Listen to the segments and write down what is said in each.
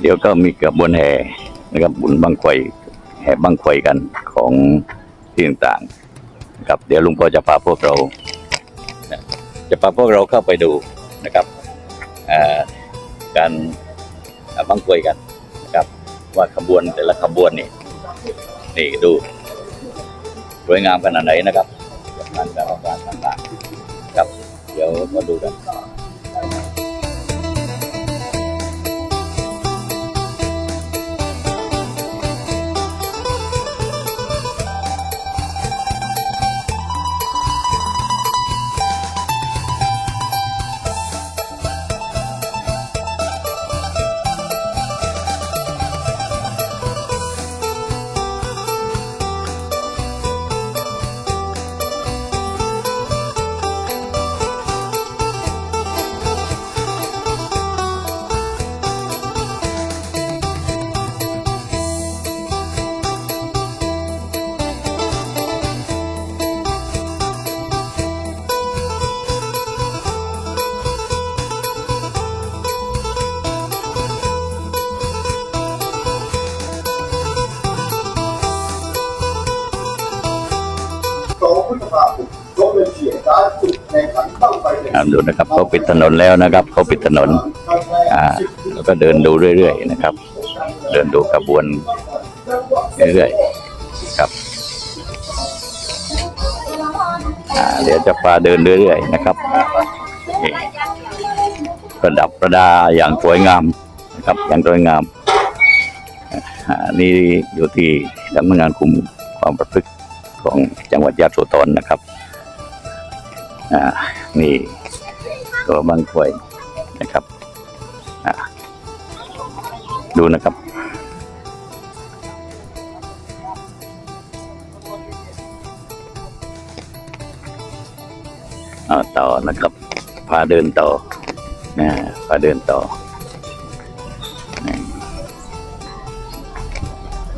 เดี๋ยวก็มีกระบวนแห่นะครับบุญบังไฟแห่บังไฟกันของที่ต่างๆครับเดี๋ยวลุงพ่อจะพาพวกเรา จะพาพวกเราเข้าไปดูนะครับการบังไฟกันนะครับว่าขบวนแต่ละขบวนนี่นี่ดูสวยงามขนาดไหนนะครับจากการการประกาศต่างๆครับเดี๋ยวมาดูกัน สองพฤษภาคมก็เป็นเสียงการจุดแข่งขันตั้งไฟแดงอ่าดูนะครับเขาปิดถนนแล้วนะครับเขาปิดถนนอ่าแล้วก็เดินดูเรื่อยๆนะครับ เดินดูขบวนเรื่อยๆครับอ่าเดี๋ยวจะพาเดินเรื่อยๆนะครับประดับประดาอย่างสวยงามนะครับอย่างสวยงามอ่านี่อยู่ที่สำนักงานคุมความประพฤติ ของจังหวัดยะโสธรนะครับ อ่า นี่ตัวบางกล้วยนะครับ อ่า ดูนะครับเอาต่อนะครับ พาเดินต่อนะพาเดินต่อ นี่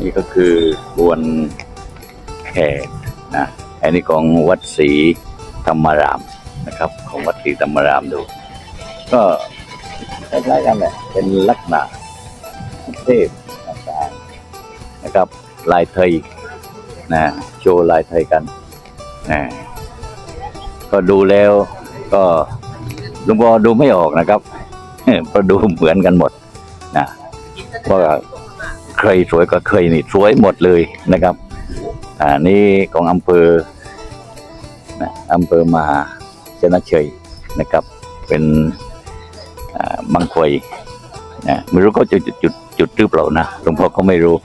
นี่ก็คือบวน แขกนะอันนี้ของวัดศรีธรรมารามนะครับ ของวัดศรีธรรมารามดู ก็คล้ายๆกันแหละเป็นลักษณะเทพต่างๆนะครับ ลายไทยนะโชว์ลายไทยกันนะก็ดูแล้วก็ลุงบอดูไม่ออกนะครับเพราะดูเหมือนกันหมดนะว่าเคยสวยก็เคยนี่สวยหมดเลยนะครับ อ่านี่ของอำเภอนะอำเภอมหาชนะเชยนะครับ เป็นอ่าบังควยนะไม่รู้เขาจะจุดจุดจุดหรือเปล่านะหลวงพ่อก็ไม่รู้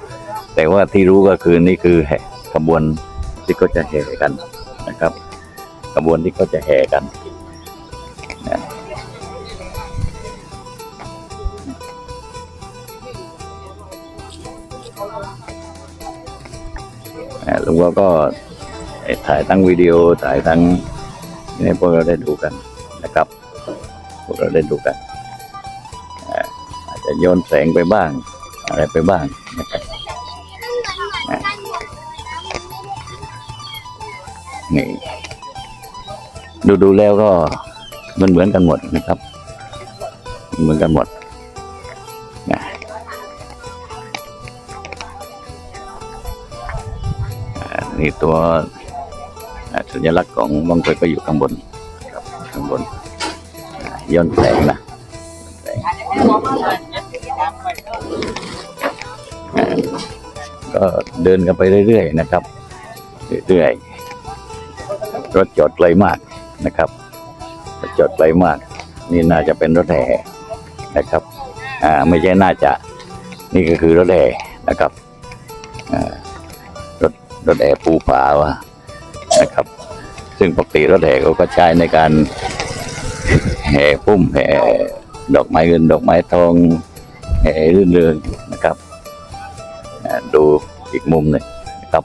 แต่ว่าที่รู้ก็คือนี่คือแห่ขบวนที่เขาจะแห่กันนะครับขบวนที่เขาจะแห่กันนะ หลวงพ่อก็ถ่ายทั้งวิดีโอถ่ายทั้งนี่ให้พวกเราได้ดูกันนะครับ พวกเราได้ดูกันอาจจะโยนแสงไปบ้าง อะไรไปบ้างนะครับนี่ดูดูแล้วก็มันเหมือนกันหมดนะครับ เหมือนกันหมด นี่ตัวสัญลักษณ์ของบังกวยก็อยู่ข้างบนครับข้างบนอ่าย้อนแสงนะก็เดินกันไปเรื่อยๆนะครับเรื่อยๆรถจอดไกลมากนะครับรถจอดไกลมาก นี่น่าจะเป็นรถแห่นะครับ อ่าไม่ใช่น่าจะนี่ก็คือรถแห่นะครับ รถแห่ปูผาวะนะครับ ซึ่งปกติรถแห่เขาก็ใช้ในการแห่พุ่มแห่ดอกไม้เงินดอกไม้ทองแห่รื่นเริงนะครับ ดูอีกมุมหนึ่งนะครับ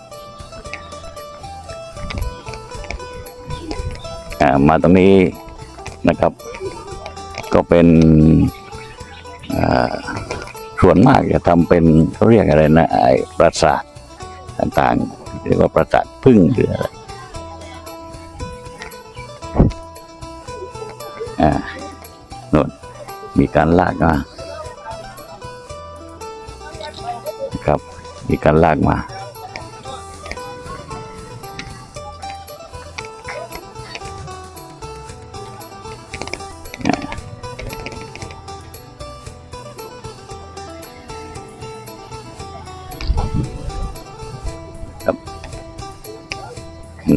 มาตรงนี้นะครับ ก็เป็นส่วนมากจะทำเป็นเขาเรียกอะไรนะไอ้ปราสาท ต่างๆ เรียกว่าประกาศพึ่งหรืออะไรอ่าโน่นมีการลากมาครับ มีการลากมา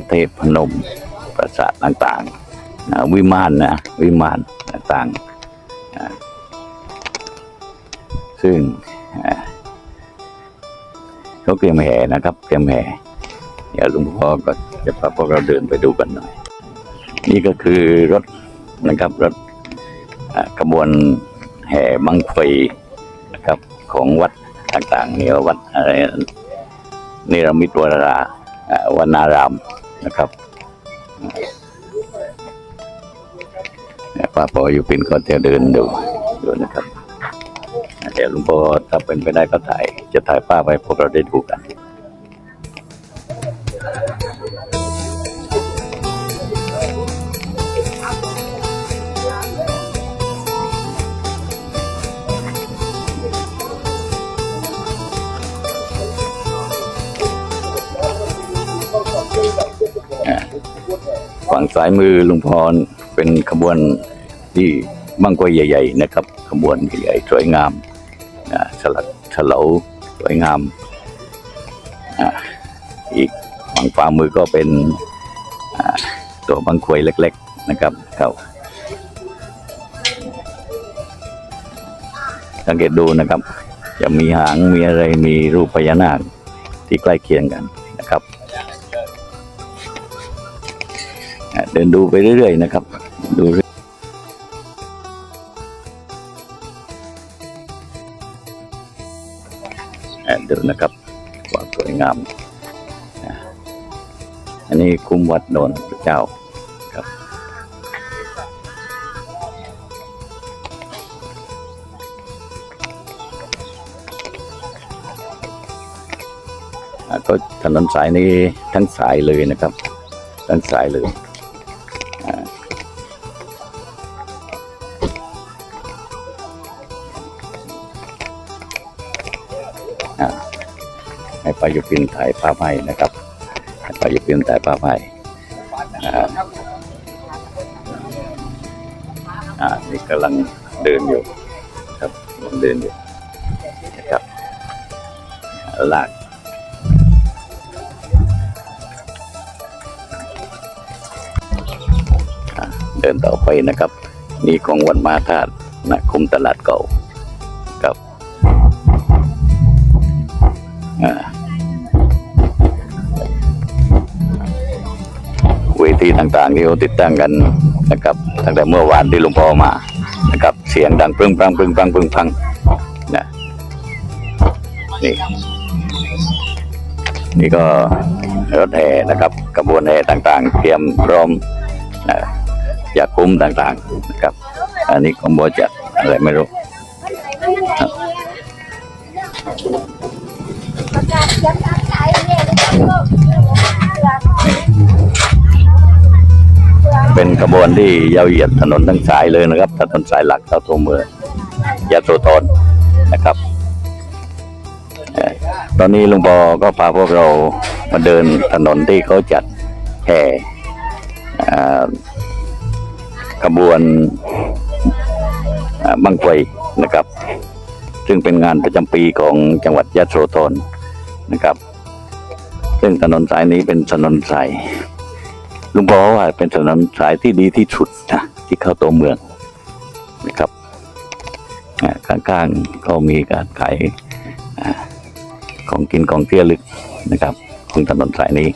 เทพพนมปราสาทต่างๆ วิมานนะวิมานต่างๆ ซึ่งเขาเตรียมแห่นะครับเตรียมแห่เดี๋ยวหลวงพ่อก็จะพาพวกเราเดินไปดูกันหน่อย นี่ก็คือรถนะครับรถอ่าขบวนแห่บังไฟนะครับของวัดต่างๆเนี่ยวัดอะไรนิรมิตวรา วนารามนะครับป้าปออยู่ปินก็จะเดินดูดูนะครับเดี๋ยวหลวงพ่อถ้าเป็นไปได้ก็ถ่าย จะถ่ายป้าไปพวกเราได้ดูกัน ฝั่งซ้ายมือลุงพรเป็นขบวนที่บังกวยใหญ่ ๆ นะครับ ขบวนใหญ่สวยงามนะฉลักเฉลาสวยงามอีกฝั่งฝ่ามือก็เป็นตัวบังกวยเล็ก ๆนะครับครับสังเกตดูนะครับ จะมีหางมีอะไรมีรูปพญานาคที่ใกล้เคียงกันนะครับ เดินดูไปเรื่อยๆนะครับ ดูเรื่อยอะดูนะครับความสวยงาม อันนี้คุ้มวัดโนนพระเจ้าครับก็ถนนสายนี้ทั้งสายเลยนะครับ ทั้งสายเลย ปายุปินถ่ายภาพให้นะครับปายุปินถ่ายภาพให้อ่าอ่านี่กำลังเดินอยู่ครับกำลังเดินอยู่นะครับลากเดินต่อไปนะครับ นี่ของวัดมาธาตุนะคุมตลาดเก่า ต่างๆที่เขาติดตั้งกันนะครับตั้งแต่เมื่อวานที่หลวงพ่อมานะครับ เสียงดังปึ้งปังปึ้งปังปึ้งพังนะนี่นี่ก็รถแห่นะครับกระบวนแห่ต่างๆ เตรียมพร้อมนะยาคุ้มต่างๆนะครับ อันนี้ของบจัดอะไรไม่รู้เป็นขบวนที่ยาวเหยียดถนนทั้งสายเลยนะครับ ถนนสายหลักเข้าตัวเมืองยะโสธรนะครับ ตอนนี้ลุงปอก็พาพวกเรามาเดินถนนที่เขาจัดแห่ขบวนบังไฟนะครับ ซึ่งเป็นงานประจำปีของจังหวัดยะโสธรนะครับ ซึ่งถนนสายนี้เป็นถนนสาย ลุงบอกว่าเป็นถนนสายที่ดีที่สุดนะที่เข้าตัวเมืองนะครับอ่าข้างๆก็มีการขายของกินของเที่ยวลึกนะครับของถนนสายนี้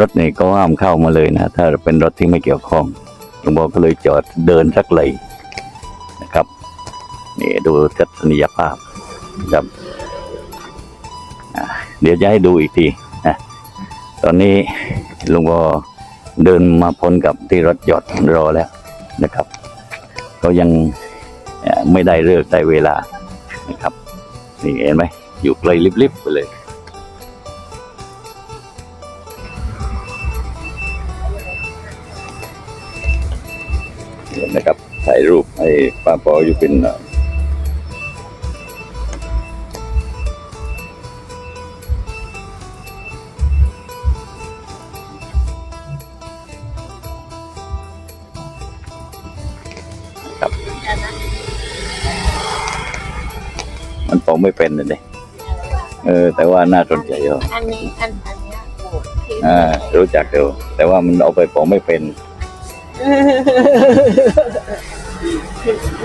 รถนี่ก็ห้ามเข้ามาเลยนะ ถ้าเป็นรถที่ไม่เกี่ยวข้องลุงบอกก็เลยจอดเดินสักเลยนะครับนี่ดูทัศนียภาพนะครับเดี๋ยวจะให้ดูอีกทีนะตอนนี้ลุงบอ เดินมาพ้นกับที่รถจอดรอแล้วนะครับ ก็ยังไม่ได้เลิกได้เวลานะครับ นี่เห็นไหมอยู่ไกลลิบๆไปเลยเห็นนะครับถ่ายรูปให้ป้าปออยู่เป็น ไม่เป็นเลย เออ แต่ว่าน่าสนใจอยู่อันนี้อันอันเนี้ยโอ้ที่อ่า รู้จักเดียวแต่ว่ามันเอาไปเป่าไม่เป็น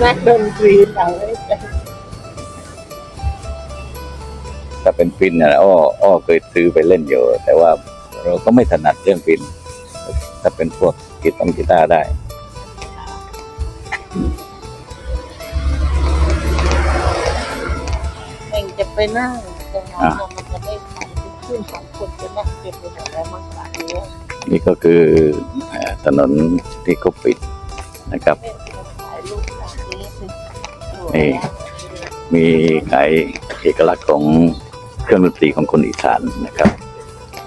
นักดนตรีเป่าไม่เป็นถ้าเป็นฟินนะอ้ออ้อเคยซื้อไปเล่นอยู่ แต่ว่าเราก็ไม่ถนัดเรื่องฟิน ถ้าเป็นพวกกีตาร์กีตาร์ได้เอง ไปนั่งตรงนั้นน่ะมันจะได้ถ่ายขึ้นสองคนจะนั่งเก็บไปหมดแล้วมันขาดเยอะนี่ก็คือเอ่อถนนที่เขาปิดนะครับถ่ายรูปแบบนี้สินี่มีขายเอกลักษณ์ของเครื่องดนตรีของคนอีสานนะครับ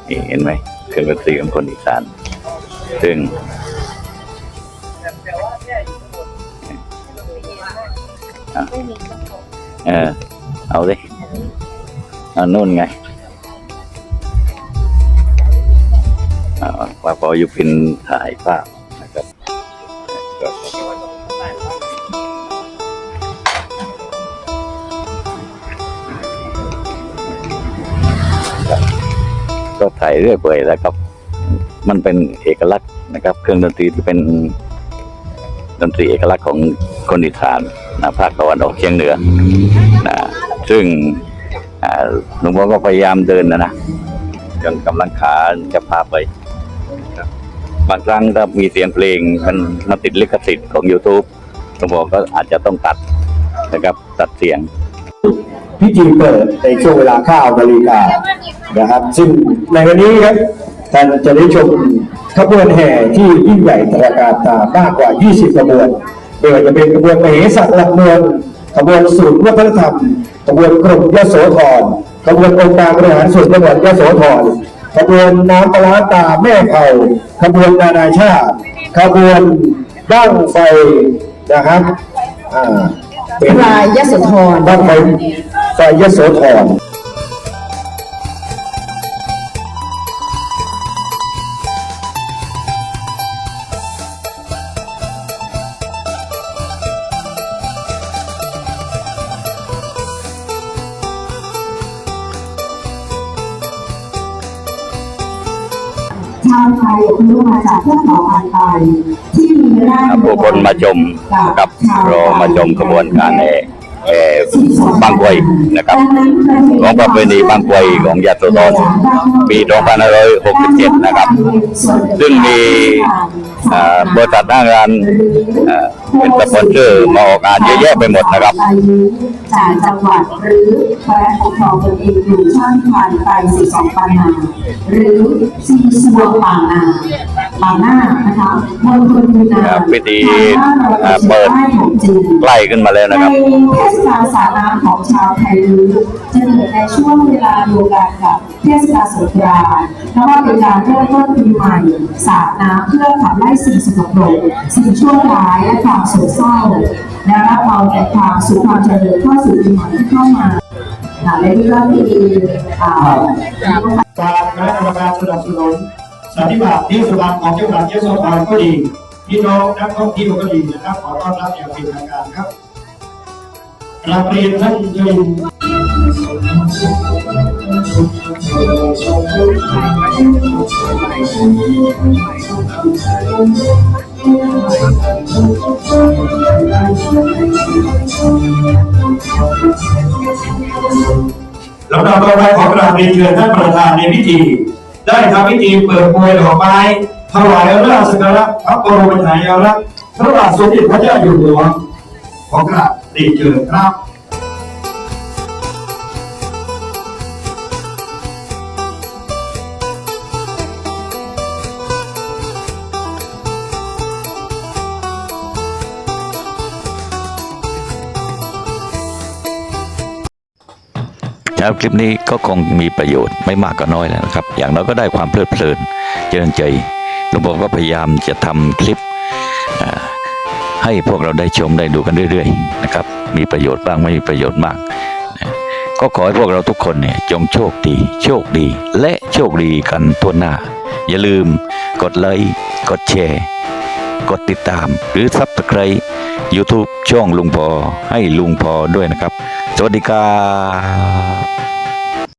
นี่เห็นไหมเครื่องดนตรีของคนอีสาน ซึ่งไม่มีกระจกเออเอาดิเอานู่นไงอ่าว่าพออยู่พินถ่ายภาพนะครับก็ถ่ายเรื่อยเปื่อยแล้วครับ มันเป็นเอกลักษณ์นะครับ เครื่องดนตรีที่เป็นดนตรีเอกลักษณ์ของคนอีสานนะภาคตะวันออกเฉียงเหนือนะซึ่ง หลวงพ่อก็พยายามเดินนะนะจนกำลังขาจะพาไปบางครั้งถ้ามีเสียงเพลงมันมาติดลิขสิทธิ์ของ YouTube หลวงพ่อก็อาจจะต้องตัดนะครับ ตัดเสียงพิธีเปิดในช่วงเวลา9นาฬิกานะครับ ซึ่งในวันนี้ครับท่านจะได้ชมขบวนแห่ที่ยิ่งใหญ่ตระการตามากกว่า 20 ขบวนไม่ว่าจะเป็นขบวนมเหสักหลักเมือง ขบวนศูนย์วัฒนธรรมขบวนกรมยโสธรขบวนองค์การบริหารส่วนจังหวัดยโสธรขบวนน้ำปลาร้าตาแม่เข่าขบวนนานาชาติขบวนบ้างไฟนะครับอ่าเป็นพลายยโสธรบ้างไฟไฟยโสธร ชาวไทยอพยพมาจากเทือกเขาพันไตที่มีรากผู้คนมาชมนะครับรอมาชมกระบวนการแห่แห่บางกวยนะครับ ของประเพณีบางกวยของยาโสธรปี2567 นะครับ ซึ่งมีบริษัทหน้างานเป็นสปอนเซอร์มาออกงานเยอะแยะไปหมดนะครับจากจังหวัดหรือแคว้นปกครองตนเองอยู่ช่างพันไป12ปานาหรือซีซัวป่านาป่าหน้านะคะมณฑลยูนานครับพิธีทางด้านอ่าเปิดใต้ของจีนใกล้ขึ้นมาแล้วนะครับในเทศกาลสาดน้ำของชาวไทยลื้อจะเกิดในช่วงเวลาเดียวกันกับเทศกาลสงกรานต์เพราะว่าเป็นการเริ่มต้นปีใหม่สาดน้ำเพื่อขับไล่สิ่งสกปรกสิ่งชั่วร้ายและความโศกเศร้า และรับเอาแต่ความสุขความเจริญเข้าสู่ปีใหม่ที่เข้ามาค่ะและนี่ก็มีอ่าการคณะกรรมการสนับสนุนสันติบาตที่สุพรรณของจังหวัดยโสธรก็ดีพี่น้องนักท่องเที่ยวก็ดีนะครับ ขอต้อนรับอย่างเป็นทางการครับกราบเรียนท่านยรินทร์ ลำดับต่อไปขอกราบเรียนเชิญท่านประธานในพิธี ได้ทำพิธีเปิดปวยดอกไม้ถวายราชสักการะพระบรมฉายาลักษณ์พระบาทสมเด็จพระเจ้าอยู่หัวขอกราบเรียนเชิญครับ ครับคลิปนี้ก็คงมีประโยชน์ไม่มากก็น้อยแล้วนะครับ อย่างน้อยก็ได้ความเพลิดเพลินเจริญใจหลวงพ่อก็พยายามจะทำคลิปให้พวกเราได้ชมได้ดูกันเรื่อยๆนะครับ มีประโยชน์บ้างไม่มีประโยชน์มาก ก็ขอให้พวกเราทุกคนเนี่ยจงโชคดี โชคดี และโชคดีกันทั่วหน้า อย่าลืมกดไลค์กดแชร์ กดติดตาม หรือ Subscribe YouTube ช่องลุงพอให้ลุงพอด้วยนะครับ สวัสดีครับ